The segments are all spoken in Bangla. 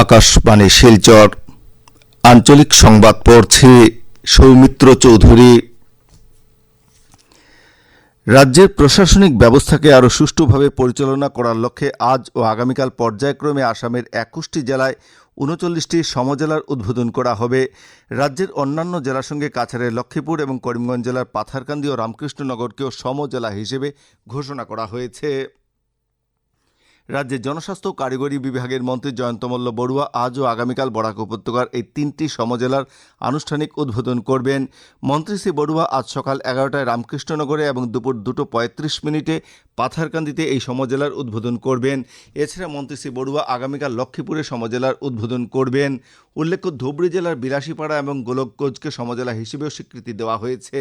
আকাশবাণী শিলচর। আঞ্চলিক সংবাদ পড়ছে সৌমিত্র চৌধুরী। রাজ্যের প্রশাসনিক ব্যবস্থাকে আরও সুষ্ঠুভাবে পরিচালনা করার লক্ষ্যে আজ ও আগামীকাল পর্যায়ক্রমে আসামের একুশটি জেলায় উনচল্লিশটি সমজেলার উদ্বোধন করা হবে। রাজ্যের অন্যান্য জেলার সঙ্গে কাছাড়ের লক্ষ্মীপুর এবং করিমগঞ্জ জেলার পাথারকান্দি ও রামকৃষ্ণনগরকেও সমজেলা হিসেবে ঘোষণা করা হয়েছে। রাজ্যের জনস্বাস্থ্য কারিগরি বিভাগের মন্ত্রী জয়ন্ত মল্ল বড়ুয়া আজ ও আগামীকাল বরাক উপত্যকার এই তিনটি সমজেলার আনুষ্ঠানিক উদ্বোধন করবেন। মন্ত্রী শ্রী বড়ুয়া আজ সকাল এগারোটায় রামকৃষ্ণনগরে এবং দুপুর দুটো পঁয়ত্রিশ মিনিটে পাথারকান্দিতে এই সমজেলার উদ্বোধন করবেন। এছাড়া মন্ত্রী শ্রী বড়ুয়া আগামীকাল লক্ষ্মীপুরে সমজেলার উদ্বোধন করবেন। উল্লেখ্য ধুবড়ী জেলার বিলাসীপাড়া এবং গোলকগঞ্জকে সমজেলা হিসেবেও স্বীকৃতি দেওয়া হয়েছে।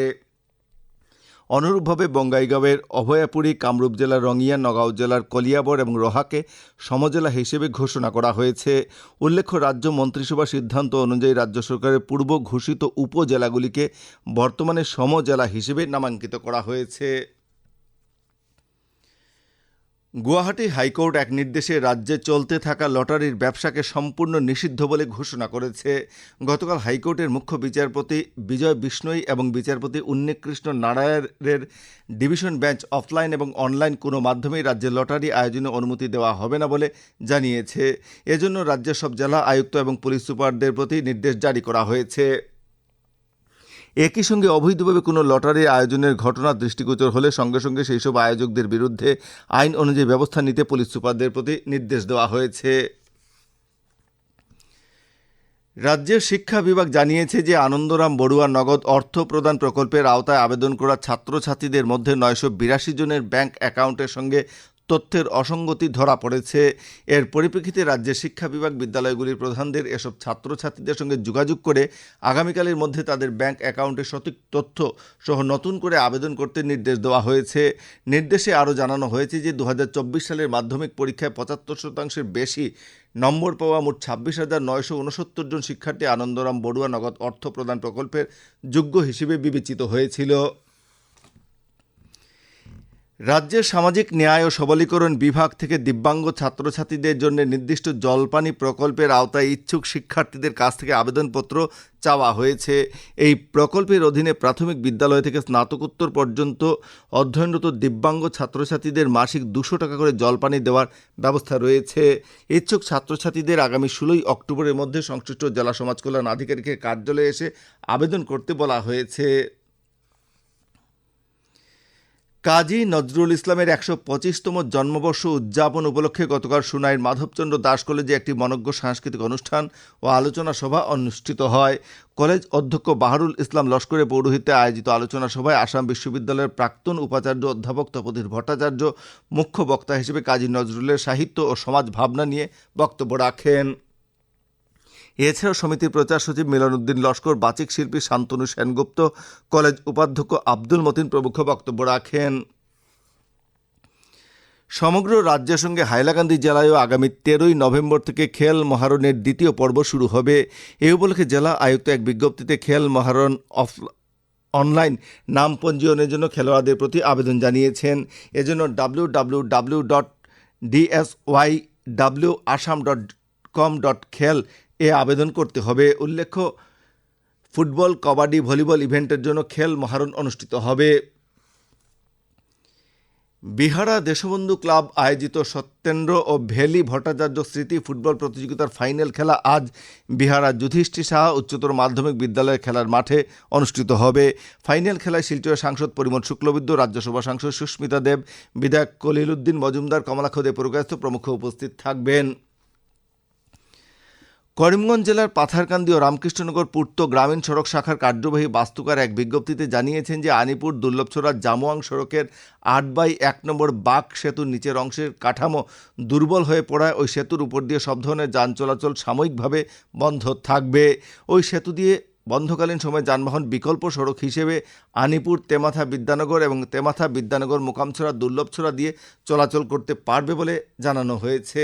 অনুরূপভাবে বঙ্গাইগাঁওয়ের অভয়াপুরী, কামরূপ জেলার রঙিয়া, নগাঁও জেলার কলিয়াবর এবং রোহাকে সমজেলা হিসেবে ঘোষণা করা হয়েছে। উল্লেখ্য, রাজ্য মন্ত্রিসভা সিদ্ধান্ত অনুযায়ী রাজ্য সরকারের পূর্ব ঘোষিত উপজেলাগুলিকে বর্তমানে সমজেলা হিসেবে নামাঙ্কিত করা হয়েছে। গুয়াহাটি হাইকোর্ট এক নির্দেশে রাজ্যে চলতে থাকা লটারির ব্যবসাকে সম্পূর্ণ নিষিদ্ধ বলে ঘোষণা করেছে। গতকাল হাইকোর্টের মুখ্য বিচারপতি বিজয় বিষ্ণই এবং বিচারপতি উন্নীকৃষ্ণ নারায়ণের ডিভিশন বেঞ্চ অফলাইন এবং অনলাইন কোনো মাধ্যমেই রাজ্যে লটারি আয়োজনে অনুমতি দেওয়া হবে না বলে জানিয়েছে। এজন্য রাজ্যের সব জেলা আয়ুক্ত এবং পুলিশ সুপারদের প্রতি নির্দেশ জারি করা হয়েছে। একই সঙ্গে অবৈধভাবে কোনো লটারি আয়োজনের ঘটনা দৃষ্টিগোচর হলে সঙ্গে সঙ্গে সেই সব আয়োজকদের বিরুদ্ধে আইন অনুযায়ী ব্যবস্থা নিতে পুলিশ সুপারদের প্রতি নির্দেশ দেওয়া হয়েছে। রাজ্যের শিক্ষা বিভাগ জানিয়েছে যে আনন্দরাম বড়ুয়া নগদ অর্থ প্রদান প্রকল্পের আওতায় আবেদন করা ছাত্রছাত্রীদের মধ্যে নয়শো বিরাশি জনের ব্যাংক অ্যাকাউন্টের সঙ্গে তথ্যের অসঙ্গতি ধরা পড়েছে। এর পরিপ্রেক্ষিতে রাজ্যের শিক্ষা বিভাগ বিদ্যালয়গুলির প্রধানদের এসব ছাত্রছাত্রীদের সঙ্গে যোগাযোগ করে আগামীকালের মধ্যে তাদের ব্যাংক অ্যাকাউন্টের সঠিক তথ্য সহ নতুন করে আবেদন করতে নির্দেশ দেওয়া হয়েছে। নির্দেশে আরও জানানো হয়েছে যে দু হাজার চব্বিশ সালের মাধ্যমিক পরীক্ষায় পঁচাত্তর শতাংশের বেশি নম্বর পাওয়া মোট ছাব্বিশ হাজার নয়শো উনসত্তর জন শিক্ষার্থী আনন্দরাম বড়ুয়া নগদ অর্থ প্রদান প্রকল্পের যোগ্য হিসেবে বিবেচিত হয়েছিল। রাজ্যের সামাজিক ন্যায় ও সবলীকরণ বিভাগ থেকে দিব্যাঙ্গ ছাত্রছাত্রীদের জন্য নির্দিষ্ট জলপানি প্রকল্পের আওতায় ইচ্ছুক শিক্ষার্থীদের কাছ থেকে আবেদনপত্র চাওয়া হয়েছে। এই প্রকল্পের অধীনে প্রাথমিক বিদ্যালয় থেকে স্নাতকোত্তর পর্যন্ত অধ্যয়নরত দিব্যাঙ্গ ছাত্রছাত্রীদের মাসিক দুশো টাকা করে জলপানি দেওয়ার ব্যবস্থা রয়েছে। ইচ্ছুক ছাত্রছাত্রীদের আগামী ষোলোই অক্টোবরের মধ্যে সংশ্লিষ্ট জেলা সমাজ কল্যাণ আধিকারিকের কার্যালয়ে এসে আবেদন করতে বলা হয়েছে। কাজী নজরুল ইসলামের একশো পঁচিশতম জন্মবর্ষ উদযাপন উপলক্ষে গতকাল সুনাইর মাধবচন্দ্র দাস কলেজে একটি মনজ্ঞ সাংস্কৃতিক অনুষ্ঠান ও আলোচনা সভা অনুষ্ঠিত হয়। কলেজ অধ্যক্ষ বাহারুল ইসলাম লস্করের পৌরোহিত্যে আয়োজিত আলোচনা সভায় আসাম বিশ্ববিদ্যালয়ের প্রাক্তন উপাচার্য অধ্যাপক তপধীর ভট্টাচার্য মুখ্য বক্তা হিসেবে কাজী নজরুলের সাহিত্য ও সমাজ ভাবনা নিয়ে বক্তব্য রাখেন। এছাড়াও সমিতির প্রচার সচিব মিলন উদ্দিন লস্কর, বাচিক শিল্পী শান্তনু সেনগুপ্ত, কলেজ উপাধ্যক্ষ আব্দুল মতিন প্রমুখ বক্তব্য রাখেন। সমগ্র রাজ্যের সঙ্গে হাইলাকান্দি জেলায়ও আগামী তেরোই নভেম্বর থেকে খেল মহারণের দ্বিতীয় পর্ব শুরু হবে। এই উপলক্ষে জেলা আয়ুক্ত এক বিজ্ঞপ্তিতে খেল মহারণ অফ অনলাইন নাম পঞ্জীয়নের জন্য খেলোয়াড়দের প্রতি আবেদন জানিয়েছেন। এজন্য W W W dot DSY W Assam dot com dot khel এ আবেদন করতে হবে। উল্লেখ্য, ফুটবল, কবাডি, ভলিবল ইভেন্টের জন্য খেল মহারণ অনুষ্ঠিত হবে। বিহারা দেশবন্ধু ক্লাব আয়োজিত সত্যেন্দ্র ও ভেলি ভট্টাচার্য স্মৃতি ফুটবল প্রতিযোগিতার ফাইনাল খেলা আজ বিহারা যুধিষ্ঠির সাহা উচ্চতর মাধ্যমিক বিদ্যালয়ের খেলার মাঠে অনুষ্ঠিত হবে। ফাইনাল খেলায় শিলচরের সাংসদ পরিমল শুক্লবিদ্য, রাজ্যসভা সাংসদ সুস্মিতা দেব, বিধায়ক কলিল উদ্দিন মজুমদার কমলাক্ষ দে পুরকায়স্থ প্রমুখ উপস্থিত থাকবেন। করিমগঞ্জ জেলার পাথারকান্দি ও রামকৃষ্ণনগর পূর্ত গ্রামীণ সড়ক শাখার কার্যবাহী বাস্তুকার এক বিজ্ঞপ্তিতে জানিয়েছেন যে আনিপুর দুর্লভছড়া জামোয়াং সড়কের আট বাই এক নম্বর বাক সেতুর নিচের অংশের কাঠামো দুর্বল হয়ে পড়ায় ওই সেতুর উপর দিয়ে সব ধরনের যান চলাচল সাময়িকভাবে বন্ধ থাকবে। ওই সেতু দিয়ে বন্ধকালীন সময় যানবাহন বিকল্প সড়ক হিসেবে আনিপুর, তেমাথা বিদ্যানগর এবং তেমাথা বিদ্যানগর মোকামছড়া দুর্লভছড়া দিয়ে চলাচল করতে পারবে বলে জানানো হয়েছে।